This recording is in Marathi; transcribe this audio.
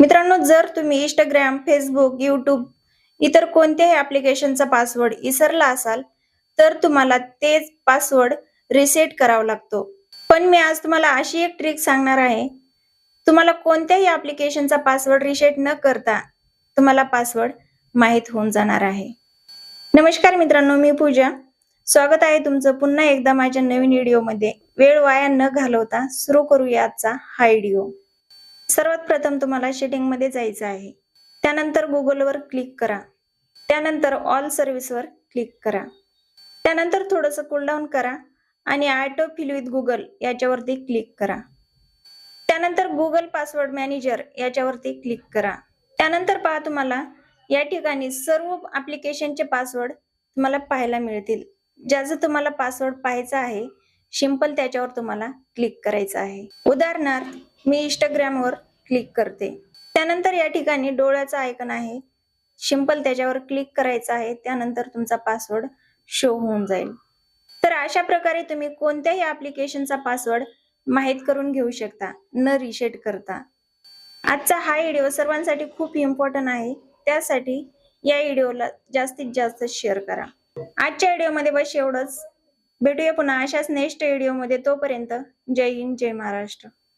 मित्रांनो जर तुम्ही इंस्टाग्राम फेसबुक यूट्यूब इतर कोणत्याही ॲप्लिकेशनचा पासवर्ड विसरला असाल तर तुम्हाला तेच पासवर्ड रिसेट करावा लागतो. पण मी आज तुम्हाला अशी एक ट्रिक सांगणार आहे. तुम्हाला कोणत्याही ॲप्लिकेशनचा पासवर्ड रिसेट न करता तुम्हाला पासवर्ड माहीत होऊन जाणार आहे. नमस्कार मित्रांनो मी पूजा. स्वागत आहे तुमचं पुन्हा एकदा माझ्या नवीन व्हिडिओमध्ये वेळ वाया न घालवता सुरू करूया आजचा हा व्हिडिओ सर्वात प्रथम तुम्हाला सेटिंगमध्ये जायचं आहे. त्यानंतर गुगलवर क्लिक करा. त्यानंतर ऑल सर्व्हिसवर क्लिक करा. त्यानंतर थोडंसं कुलडाऊन करा आणि ऑटो फिल विथ गुगल याच्यावरती क्लिक करा. त्यानंतर गुगल पासवर्ड मॅनेजर याच्यावरती क्लिक करा. त्यानंतर पहा तुम्हाला या ठिकाणी सर्व ॲप्लिकेशनचे पासवर्ड तुम्हाला पाहायला मिळतील. ज्याचं तुम्हाला पासवर्ड पाहायचा आहे सिंपल त्याच्यावर तुम्हाला क्लिक करायचं आहे. उदाहरणार्थ मी इंस्टाग्रामवर क्लिक करते. त्यानंतर या ठिकाणी डोळ्याचा आयकन आहे. सिंपल त्याच्यावर क्लिक करायचं आहे. त्यानंतर तुमचा पासवर्ड शो होऊन जाईल. तर अशा प्रकारे तुम्ही कोणत्याही अप्लिकेशनचा पासवर्ड माहीत करून घेऊ शकता. न रिसेट करता. आजचा हा व्हिडिओ सर्वांसाठी खूप इम्पॉर्टंट आहे. त्यासाठी या व्हिडिओला जास्तीत जास्त शेअर करा. आजच्या व्हिडिओमध्ये बस एवढंच. भेटूया पुन्हा अशाच नेक्स्ट व्हिडिओमध्ये तोपर्यंत जय हिंद जय महाराष्ट्र.